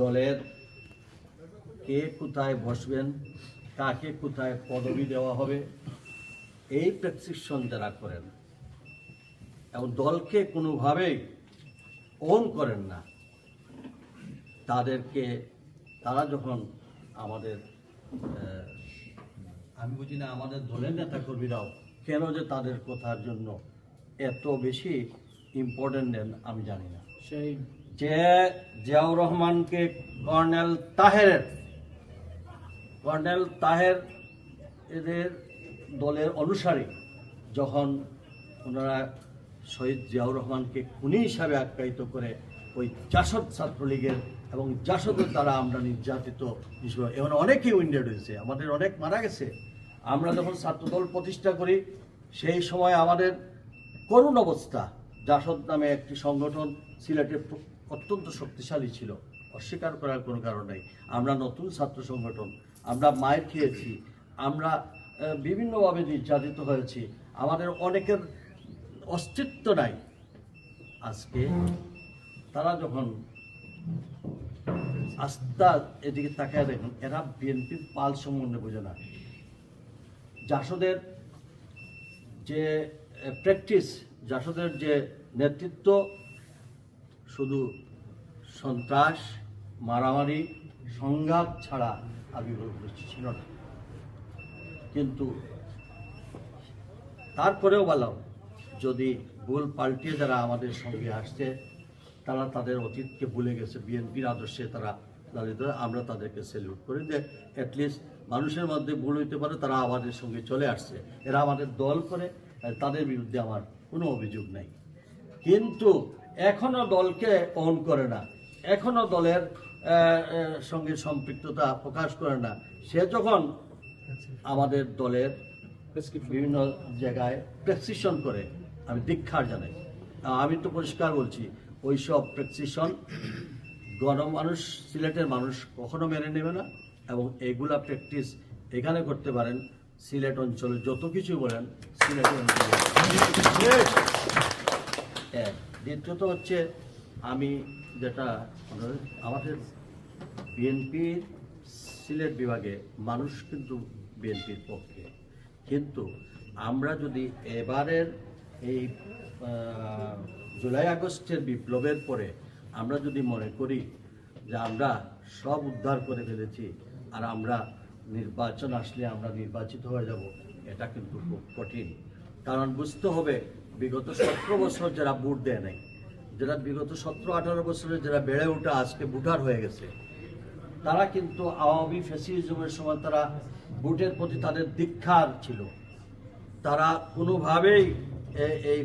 দলের কে কোথায় বসবেন, কাকে কোথায় পদবি দেওয়া হবে, এই প্রেসক্রিপশন যারা করেন, এবং দলকে কোনোভাবেই ওন করেন না, তাদেরকে, তারা যখন আমাদের আমি বুঝি না আমাদের দলের নেতাকর্মীরাও কেন যে তাদের কথার জন্য এত বেশি ইম্পর্টেন্ট দেন আমি জানি না। সেই যে জিয়াউর রহমানকে কর্নেল তাহেরের, কর্নেল তাহের এদের দলের অনুসারী যখন ওনারা শহীদ জিয়াউর রহমানকে খুনি হিসাবে আখ্যায়িত করে ওই জাসদ ছাত্রলীগের এবং জাসদের দ্বারা আমরা নির্যাতিত এমন অনেকেই উইন্ডেড হয়েছে, আমাদের অনেক মারা গেছে। আমরা যখন ছাত্রদল প্রতিষ্ঠা করি, সেই সময় আমাদের করুণ অবস্থা। জাসদ নামে একটি সংগঠন সিলেটে প্র- অত্যন্ত শক্তিশালী ছিল। অস্বীকার করার কোনো কারণ নেই। আমরা নতুন ছাত্র সংগঠন, আমরা মায়ের খেয়েছি, আমরা বিভিন্নভাবে নির্যাতিত হয়েছি। আমাদের অনেকের অস্তিত্ব নাই। আজকে তারা যখন আস্থা এদিকে তাকায় দেখুন, এরা বিএনপির পাল সম্বন্ধে বোঝে না। জাসদের যে প্র্যাকটিস জাসদের যে নেতৃত্ব শুধু সন্ত্রাস, মারামারি, সংঘাত ছাড়া আবির্ভাব কিছু ছিল না কিন্তু তারপরেও বললাম যদি ভুল পাল্টিয়ে যারা আমাদের সঙ্গে আসছে, তারা তাদের অতীতকে ভুলে গেছে, বিএনপির আদর্শে তারা লালিত হয়। আমরা তাদেরকে সেলিউট করি যে অ্যাটলিস্ট মানুষের মধ্যে ভুল হইতে পারে, তারা আমাদের সঙ্গে চলে আসছে এরা আমাদের দল করে, তাদের বিরুদ্ধে আমার কোনো অভিযোগ নাই কিন্তু এখনও দলকে অন করে না। এখনও দলের সঙ্গে সম্পৃক্ততা প্রকাশ করে না। সে যখন আমাদের দলের বিভিন্ন জায়গায় প্রেসক্রিপশন করে, আমি দীক্ষার জানাই। আমি তো পরিষ্কার বলছি, ওই সব প্রেসক্রিপশন গণমানুষ সিলেটের মানুষ কখনো মেনে নেবে না এবং এইগুলা প্র্যাকটিস এখানে করতে পারেন। সিলেট অঞ্চলে যত কিছু বলেন সিলেট অঞ্চলে দ্বিতীয়ত হচ্ছে আমি যেটা আমাদের বিএনপির সিলেট বিভাগে মানুষ কিন্তু বিএনপির পক্ষে। কিন্তু আমরা যদি এবারের এই জুলাই আগস্টের বিপ্লবের পরে আমরা যদি মনে করি যে আমরা সব উদ্ধার করে ফেলেছি আর আমরা নির্বাচন আসলে আমরা নির্বাচিত হয়ে যাব, এটা কিন্তু খুব কঠিন। কারণ বুঝতে হবে বিগত সতেরো বছর যারা ভোট দেয় নাই, যারা বিগত সতেরো, আঠারো বছরে যারা বেড়ে ওঠা আজকে ভোটার হয়ে গেছে, তারা কিন্তু আওয়ামী ফ্যাসিজমের সময় তারা ভোটের প্রতি তাদের দীক্ষার ছিল। তারা কোনোভাবেই এই